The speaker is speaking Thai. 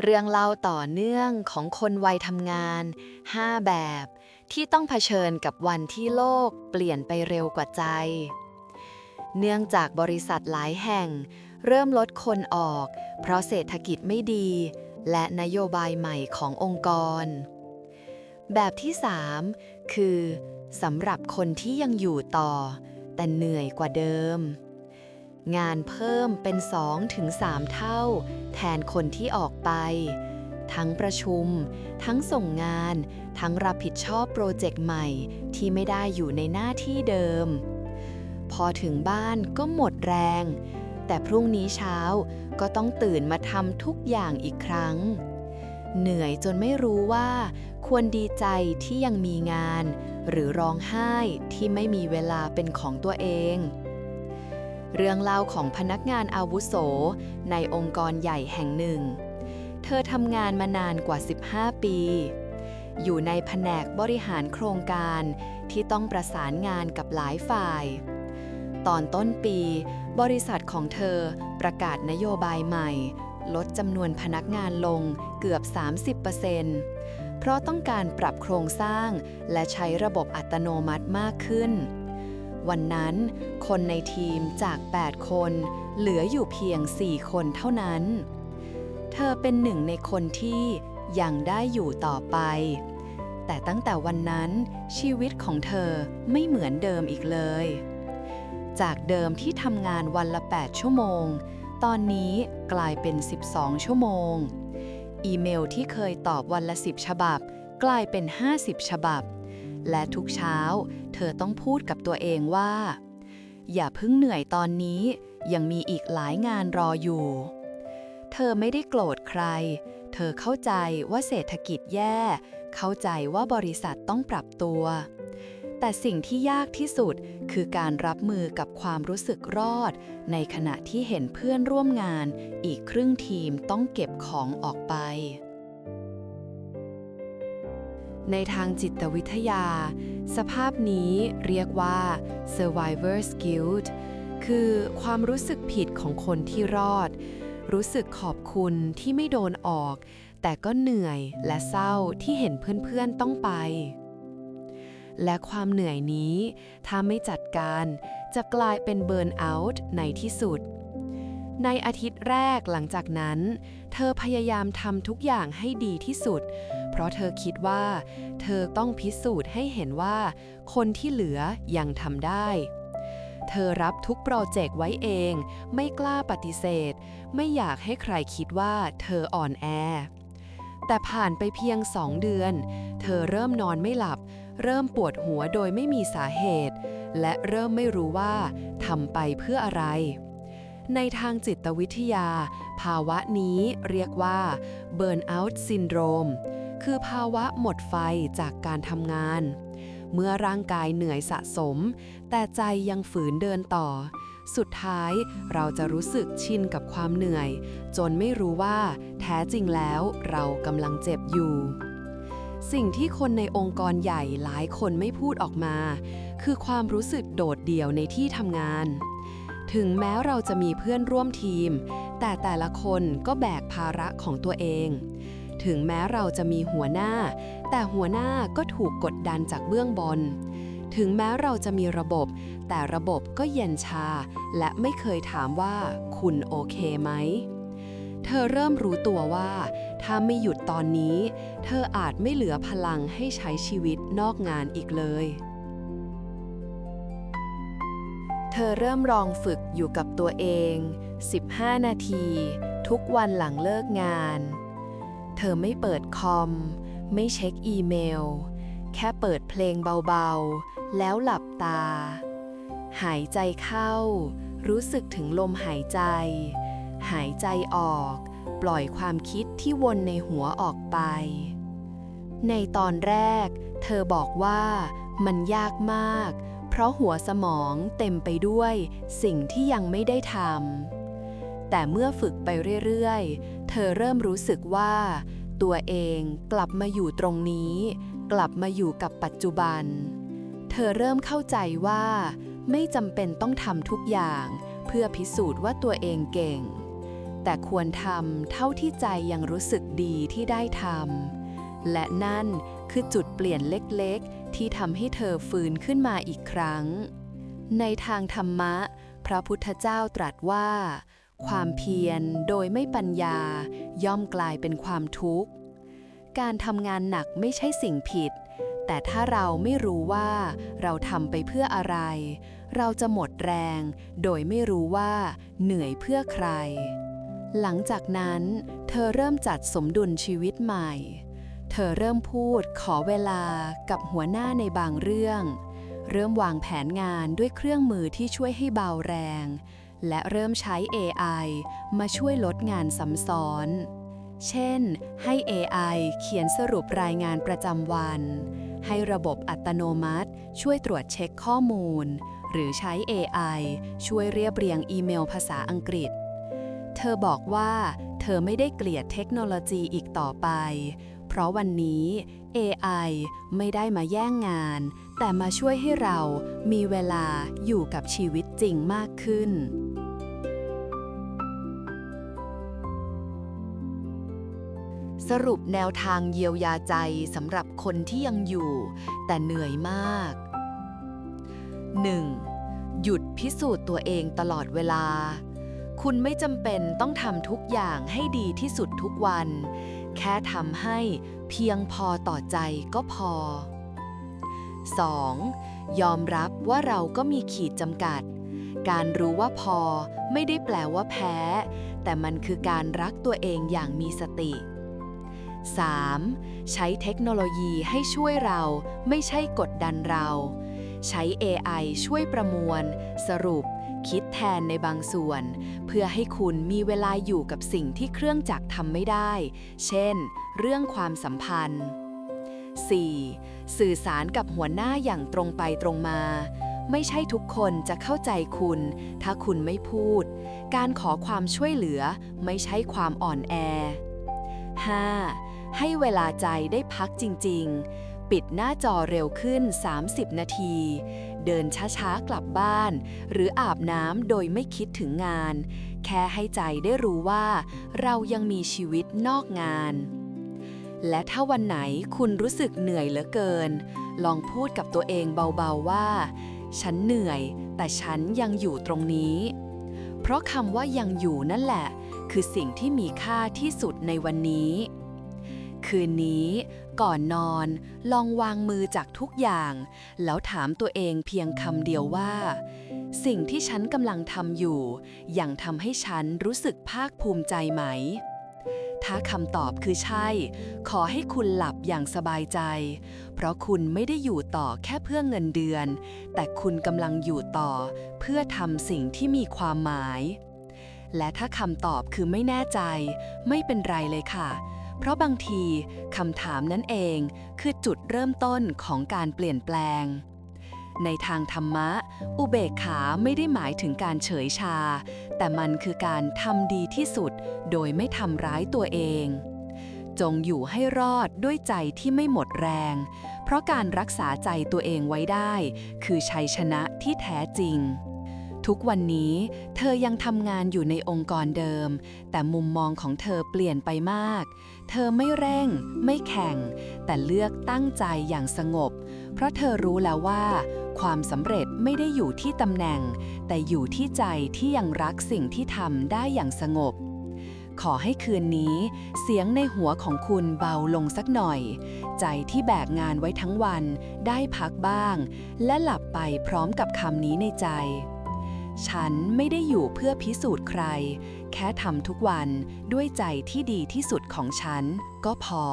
เรื่องเล่าต่อเนื่องของคนวัยทำงาน 5 แบบ ที่ต้องเผชิญกับวันที่โลกเปลี่ยนไปเร็วกว่าใจ เนื่องจากบริษัทหลายแห่ง เริ่มลดคนออก เพราะเศรษฐกิจไม่ดี และนโยบายใหม่ขององค์กร แบบที่ 3 คือสำหรับคนที่ยังอยู่ต่อ แต่เหนื่อยกว่าเดิม งานเพิ่มเป็น 2-3 เท่า แทนคนที่ออกไป ทั้งประชุม ทั้งส่งงาน ทั้งรับผิดชอบโปรเจกต์ใหม่ที่ไม่ได้อยู่ในหน้าที่เดิม พอถึงบ้านก็หมดแรง แต่พรุ่งนี้เช้าก็ต้องตื่นมาทำทุกอย่างอีกครั้ง เหนื่อยจนไม่รู้ว่า ควรดีใจที่ยังมีงาน หรือร้องไห้ที่ไม่มีเวลาเป็นของตัวเอง เรื่องเล่าของพนักงานอาวุโส ในองค์กรใหญ่แห่งหนึ่ง เธอทำงานมานานกว่า 15 ปี อยู่ในแผนกบริหารโครงการที่ต้องประสานงานกับหลายฝ่าย ตอนต้นปี บริษัทของเธอประกาศนโยบายใหม่ ลดจำนวนพนักงานลงเกือบ 30%เพราะต้องการปรับโครงสร้างและใช้ระบบอัตโนมัติมากขึ้น วันนั้น คนในทีมจาก 8 คน เหลืออยู่เพียง 4 คนเท่านั้น เธอเป็นหนึ่งในคนที่ยังได้อยู่ต่อไป แต่ตั้งแต่วันนั้นชีวิตของเธอไม่เหมือนเดิมอีกเลย จากเดิมที่ทำงานวันละ 8 ชั่วโมง ตอนนี้กลายเป็น 12 ชั่วโมง อีเมลที่เคยตอบวันละ 10 ฉบับ กลายเป็น 50 ฉบับ และทุกเช้า เธอต้องพูดกับตัวเองว่า อย่าเพิ่งเหนื่อยตอนนี้ ยังมีอีกหลายงานรออยู่ เธอไม่ได้โกรธใคร เธอเข้าใจว่าเศรษฐกิจแย่ เข้าใจว่าบริษัทต้องปรับตัว แต่สิ่งที่ยากที่สุดคือการรับมือกับความรู้สึกรอด ในขณะที่เห็นเพื่อนร่วมงาน อีกครึ่งทีมต้องเก็บของออกไป ในทางจิตวิทยา สภาพนี้เรียกว่า survivor's guilt คือความรู้สึกผิดของคนที่รอด รู้สึกขอบคุณที่ไม่โดนออก แต่ก็เหนื่อยและเศร้าที่เห็นเพื่อนๆต้องไป และความเหนื่อยนี้ ถ้าไม่จัดการจะกลายเป็นเบิร์นเอาท์ในที่สุด ในอาทิตย์แรกหลังจากนั้น เธอพยายามทำทุกอย่างให้ดีที่สุด เพราะเธอคิดว่า เธอต้องพิสูจน์ให้เห็นว่า คนที่เหลือยังทำได้ เธอรับทุกโปรเจกต์ไว้เอง ไม่กล้าปฏิเสธ ไม่อยากให้ใครคิดว่าเธออ่อนแอ แต่ผ่านไปเพียงสองเดือน เธอเริ่มนอนไม่หลับ เริ่มปวดหัวโดยไม่มีสาเหตุ และเริ่มไม่รู้ว่าทำไปเพื่ออะไรในทางจิตวิทยา ภาวะนี้เรียกว่า Burnout Syndrome คือภาวะหมดไฟจากการทำงาน เมื่อร่างกายเหนื่อยสะสม แต่ใจยังฝืนเดินต่อ สุดท้ายเราจะรู้สึกชินกับความเหนื่อย จนไม่รู้ว่า แท้จริงแล้วเรากำลังเจ็บอยู่ สิ่งที่คนในองค์กรใหญ่หลายคนไม่พูดออกมา คือความรู้สึกโดดเดี่ยวในที่ทำงานถึงแม้เราจะมีเพื่อนร่วมทีม แต่แต่ละคนก็แบกภาระของตัวเอง ถึงแม้เราจะมีหัวหน้า แต่หัวหน้าก็ถูกกดดันจากเบื้องบน ถึงแม้เราจะมีระบบ แต่ระบบก็เย็นชา และไม่เคยถามว่าคุณโอเคไหม เธอเริ่มรู้ตัวว่า ถ้าไม่หยุดตอนนี้ เธออาจไม่เหลือพลังให้ใช้ชีวิตนอกงานอีกเลยเธอเริ่มลองฝึกอยู่กับตัวเอง 15 นาที ทุกวันหลังเลิกงาน เธอไม่เปิดคอม ไม่เช็คอีเมล แค่เปิดเพลงเบาๆ แล้วหลับตา หายใจเข้า รู้สึกถึงลมหายใจ หายใจออก ปล่อยความคิดที่วนในหัวออกไป ในตอนแรก เธอบอกว่ามันยากมาก เพราะหัวสมองเต็มไปด้วย สิ่งที่ยังไม่ได้ทำ แต่เมื่อฝึกไปเรื่อยๆ เธอเริ่มรู้สึกว่า ตัวเองกลับมาอยู่ตรงนี้ กลับมาอยู่กับปัจจุบัน เธอเริ่มเข้าใจว่า ไม่จำเป็นต้องทำทุกอย่าง เพื่อพิสูจน์ว่าตัวเองเก่ง แต่ควรทำเท่าที่ใจยังรู้สึกดีที่ได้ทำและนั่นคือจุดเปลี่ยนเล็กๆ ที่ทำให้เธอฟื้นขึ้นมาอีกครั้ง ในทางธรรมะ พระพุทธเจ้าตรัสว่า ความเพียรโดยไม่ปัญญา ย่อมกลายเป็นความทุกข์ การทำงานหนักไม่ใช่สิ่งผิด แต่ถ้าเราไม่รู้ว่าเราทำไปเพื่ออะไร เราจะหมดแรง โดยไม่รู้ว่าเหนื่อยเพื่อใคร หลังจากนั้น เธอเริ่มจัดสมดุลชีวิตใหม่ เธอเริ่มพูดขอเวลากับหัวหน้าในบางเรื่อง เริ่มวางแผนงานด้วยเครื่องมือที่ช่วยให้เบาแรง และเริ่มใช้ AI มาช่วยลดงานซ้ำซ้อน เช่น ให้ AI เขียนสรุปรายงานประจำวัน ให้ระบบอัตโนมัติ ช่วยตรวจเช็คข้อมูล หรือใช้ AI ช่วยเรียบเรียงอีเมลภาษาอังกฤษ เธอบอกว่า เธอไม่ได้เกลียดเทคโนโลยีอีกต่อไป เพราะวันนี้ AI ไม่ได้มาแย่งงาน แต่มาช่วยให้เรามีเวลาอยู่กับชีวิตจริงมากขึ้น สรุปแนวทางเยียวยาใจสำหรับคนที่ยังอยู่ แต่เหนื่อยมาก 1. หยุดพิสูจน์ตัวเองตลอดเวลา คุณไม่จำเป็นต้องทำทุกอย่างให้ดีที่สุดทุกวัน แค่ทำให้เพียงพอต่อใจก็พอ 2. ยอมรับว่าเราก็มีขีดจำกัด การรู้ว่าพอไม่ได้แปลว่าแพ้ แต่มันคือการรักตัวเองอย่างมีสติ 3. ใช้เทคโนโลยีให้ช่วยเรา ไม่ใช่กดดันเรา ใช้ AI ช่วยประมวล สรุป คิดแทนในบางส่วน เพื่อให้คุณมีเวลาอยู่กับสิ่งที่เครื่องจักรทำไม่ได้ เช่น เรื่องความสัมพันธ์ 4. สื่อสารกับหัวหน้าอย่างตรงไปตรงมา ไม่ใช่ทุกคนจะเข้าใจคุณ ถ้าคุณไม่พูด การขอความช่วยเหลือไม่ใช่ความอ่อนแอ 5. ให้เวลาใจได้พักจริง ๆ ปิดหน้าจอเร็วขึ้น 30 นาที เดินช้าๆ กลับบ้าน หรืออาบน้ำโดยไม่คิดถึงงาน แค่ให้ใจได้รู้ว่า เรายังมีชีวิตนอกงาน และถ้าวันไหนคุณรู้สึกเหนื่อยเหลือเกิน ลองพูดกับตัวเองเบาๆว่า ฉันเหนื่อย แต่ฉันยังอยู่ตรงนี้ เพราะคำว่ายังอยู่นั่นแหละ คือสิ่งที่มีค่าที่สุดในวันนี้ คืนนี้ก่อนนอนลองวางมือจากทุกอย่าง แล้วถามตัวเองเพียงคำเดียวว่า สิ่งที่ฉันกำลังทำอยู่ยังทำให้ฉันรู้สึกภาคภูมิใจไหม ถ้าคำตอบคือใช่ ขอให้คุณหลับอย่างสบายใจ เพราะคุณไม่ได้อยู่ต่อแค่เพื่อเงินเดือน แต่คุณกำลังอยู่ต่อเพื่อทำสิ่งที่มีความหมาย และถ้าคำตอบคือไม่แน่ใจ ไม่เป็นไรเลยค่ะ เพราะบางทีคำถามนั้นเองคือจุดเริ่มต้นของการเปลี่ยนแปลง ในทางธรรมะ อุเบกขาไม่ได้หมายถึงการเฉยชา แต่มันคือการทำดีที่สุด โดยไม่ทำร้ายตัวเองจงอยู่ให้รอดด้วยใจที่ไม่หมดแรง เพราะการรักษาใจตัวเองไว้ได้ คือชัยชนะที่แท้จริง ทุกวันนี้เธอยังทำงานอยู่ในองค์กรเดิม แต่มุมมองของเธอเปลี่ยนไปมาก เธอไม่เร่ง ไม่แข่ง แต่เลือกตั้งใจอย่างสงบ เพราะเธอรู้แล้วว่า ความสำเร็จไม่ได้อยู่ที่ตำแหน่ง แต่อยู่ที่ใจที่ยังรักสิ่งที่ทำได้อย่างสงบขอให้คืนนี้เสียงในหัวของคุณเบาลงสักหน่อย ใจที่แบกงานไว้ทั้งวัน ได้พักบ้าง และหลับไปพร้อมกับคำนี้ในใจ ฉันไม่ได้อยู่เพื่อพิสูจน์ใคร แค่ทำทุกวันด้วยใจที่ดีที่สุดของฉันก็พอ